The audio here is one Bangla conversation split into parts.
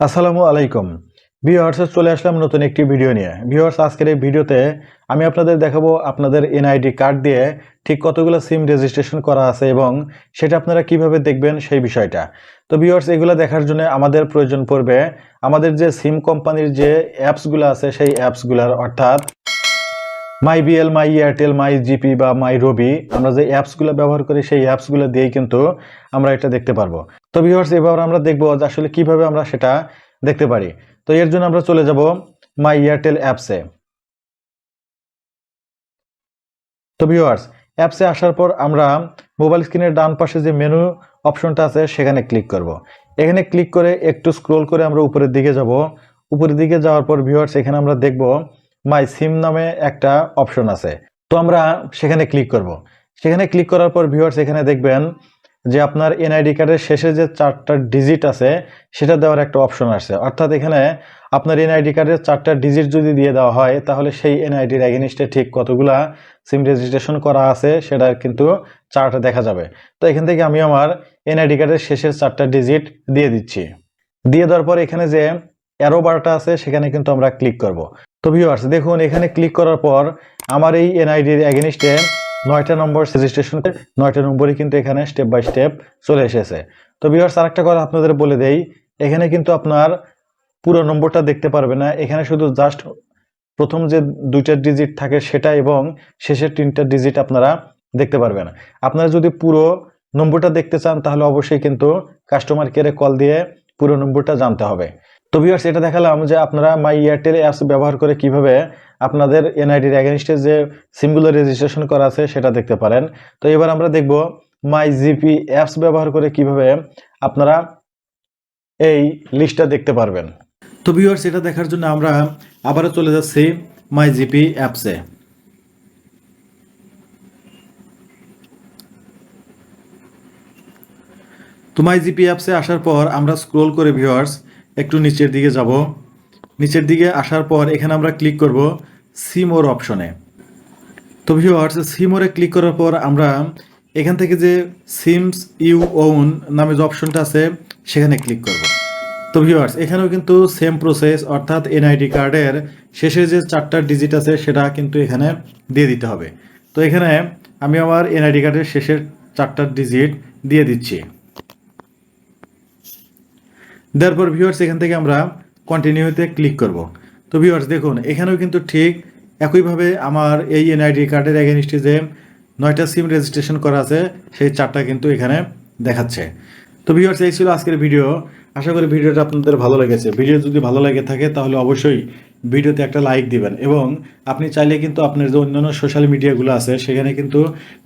আসসালামু আলাইকুম। ভিওয়ার্স চলে আসলাম নতুন একটি ভিডিও নিয়ে। ভিওয়ার্স আজকের এই ভিডিওতে আমি আপনাদের দেখাবো আপনাদের এনআইডি কার্ড দিয়ে ঠিক কতগুলো সিম রেজিস্ট্রেশন করা আছে এবং সেটা আপনারা কীভাবে দেখবেন সেই বিষয়টা। তো ভিওয়ার্স এগুলো দেখার জন্য আমাদের প্রয়োজন পড়বে আমাদের যে সিম কোম্পানির যে অ্যাপসগুলো আছে সেই অ্যাপসগুলোর, অর্থাৎ my BL my Airtel my GP বা মাই রবি আমরা যে অ্যাপসগুলো ব্যবহার করি, সেই অ্যাপসগুলো দিয়েই কিন্তু আমরা এটা দেখতে পারব। তো ভিউয়ার্স এবার আমরা দেখব যে আসলে কীভাবে আমরা সেটা দেখতে পারি। তো এর জন্য আমরা চলে যাব মাই এয়ারটেল অ্যাপসে তো ভিউয়ার্স অ্যাপসে আসার পর আমরা মোবাইল স্ক্রিনের ডান পাশে যে মেনু অপশনটা আছে, সেখানে ক্লিক করব। এখানে ক্লিক করে একটু স্ক্রোল করে আমরা উপরের দিকে যাব। উপরের দিকে যাওয়ার পর ভিউয়ার্স এখানে আমরা দেখব মাই সিম নামে একটা অপশন আছে। তো আমরা সেখানে ক্লিক করব। সেখানে ক্লিক করার পর ভিউয়ার্স, এখানে দেখবেন যে আপনার এনআইডি কার্ডের শেষে যে চারটা ডিজিট আছে, সেটা দেওয়ার একটা অপশন আসছে। অর্থাৎ এখানে আপনার এনআইডি কার্ডের চারটা ডিজিট যদি দিয়ে দেওয়া হয়, তাহলে সেই এনআইডির এগেনিস্টে ঠিক কতগুলা সিম রেজিস্ট্রেশন করা আছে সেটা কিন্তু চার্টে দেখা যাবে। তো এখান থেকে আমি আমার এনআইডি কার্ডের শেষের চারটা ডিজিট দিয়ে দিচ্ছি। দিয়ে দেওয়ার পর এখানে যে অ্যারো বারটা আছে, সেখানে কিন্তু আমরা ক্লিক করব। তো ভিউয়ার্স দেখুন, এখানে ক্লিক করার পর আমার এই এনআইডির এগেনিস্টে নয়টা নম্বর রেজিস্ট্রেশন নয়টা নম্বরই কিন্তু এখানে স্টেপ বাই স্টেপ চলে এসেছে। তো ভিউয়ার্স আরেকটা কথা আপনাদের বলে দেই, এখানে কিন্তু আপনার পুরো নম্বরটা দেখতে পারবে না। এখানে শুধু জাস্ট প্রথম যে দুইটা ডিজিট থাকে সেটা এবং শেষের তিনটা ডিজিট আপনারা দেখতে পারবেন আপনারা যদি পুরো নম্বরটা দেখতে চান, তাহলে অবশ্যই কিন্তু কাস্টমার কেয়ারে কল দিয়ে পুরো নম্বরটা জানতে হবে। তো ভিউয়ার্স এটা দেখালাম যে আপনারা মাই এয়ারটেল অ্যাপস ব্যবহার করে কীভাবে আপনাদের এনআইডির অ্যাগেনস্টে যে সিমগুলো রেজিস্ট্রেশন করা আছে, সেটা দেখতে পারেন। তো এবার আমরা দেখব মাই জিপি অ্যাপস ব্যবহার করে কীভাবে আপনারা এই লিস্টটা দেখতে পারবেন। তো ভিউয়ার্স এটা দেখার জন্য আমরা আবারও চলে যাচ্ছি মাই জিপি অ্যাপসে তো মাই জিপি অ্যাপসে আসার পর আমরা স্ক্রোল করে ভিউয়ার্স একটু নিচের দিকে যাব। নিচের দিকে আসার পর এখানে আমরা ক্লিক করব সিমোর অপশনে তো ভিউয়ার্স সিমোরে ক্লিক করার পর আমরা এখান থেকে যে সিমস ইউ ওন নামে যে অপশনটা আছে, সেখানে ক্লিক করব। তো ভিউয়ার্স এখানেও কিন্তু সেম প্রসেস অর্থাৎ এনআইডি কার্ডের শেষে যে চারটা ডিজিট আছে, সেটা কিন্তু এখানে দিয়ে দিতে হবে। তো এখানে আমি আমার এনআইডি কার্ডের শেষের চারটা ডিজিট দিয়ে দিচ্ছি। দেওয়ার পর ভিউয়ার্স এখান থেকে আমরা কন্টিনিউতে ক্লিক করব। তো ভিউয়ার্স দেখুন, এখানেও কিন্তু ঠিক একইভাবে আমার এই এনআইডি কার্ডের এগেনস্টে যে নয়টা সিম রেজিস্ট্রেশন করা আছে, সেই চারটা কিন্তু এখানে দেখাচ্ছে। তো ভিউয়ার্স এই ছিল আজকের ভিডিও আশা করি ভিডিওটা আপনাদের ভালো লেগেছে। ভিডিও যদি ভালো লেগে থাকে, তাহলে অবশ্যই ভিডিওতে একটা লাইক দিবেন এবং আপনি চাইলে কিন্তু আপনার যে অন্যান্য সোশ্যাল মিডিয়াগুলো আছে, সেখানে কিন্তু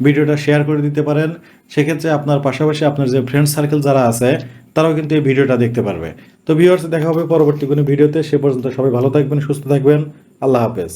ভিডিওটা শেয়ার করে দিতে পারেন। সেক্ষেত্রে আপনার পাশাপাশি আপনার যে ফ্রেন্ড সার্কেল যারা আছে তারাও কিন্তু এই ভিডিওটা দেখতে পারবে। তো ভিউয়ার্স দেখা হবে পরবর্তী কোনো ভিডিওতে। সে পর্যন্ত সবাই ভালো থাকবেন, সুস্থ থাকবেন। আল্লাহ হাফেজ।